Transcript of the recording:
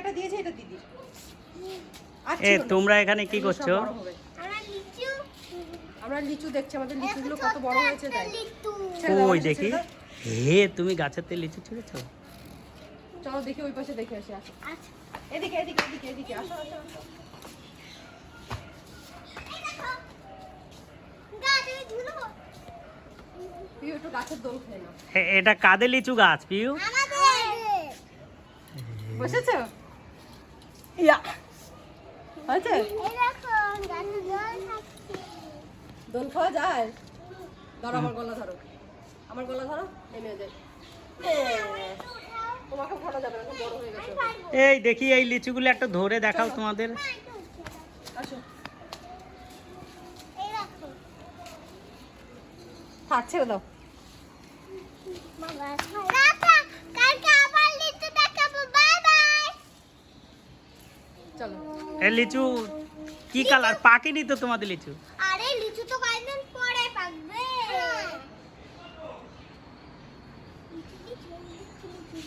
একটা দিয়েছি এটা দিদি। আর এ তোমরা এখানে কি করছ? আমরা লিচু। দেখছি আমাদের লিচুগুলো কত বড় হয়েছে তাই। ওই দেখি। হে তুমি গাছের তেল লিচু ছিঁড়েছো? চলো দেখি ওই পাশে দেখে আসি আসো। আচ্ছা। এদিকে এদিকে এদিকে এদিকে আসো আসো এটা কাদের লিচু গাছ পিউ? আমাদের। বসেছো? ইয়া জল থাকছে দোল খাওয়া যায়? ধরো আমার গলা ধরো। আমার গলা ধরো নেমে যায় হয়ে। গেছো। এই দেখি এই লিচুগুলো একটা ধরে দেখাও তোমাদের। থাক ছেড়ে দাও। চলো। এ লিচু কি কালার? পাকেনি তো তোমাদের লিচু? আরে লিচু তো কয়েকদিন পরে পাকবে। লিচু।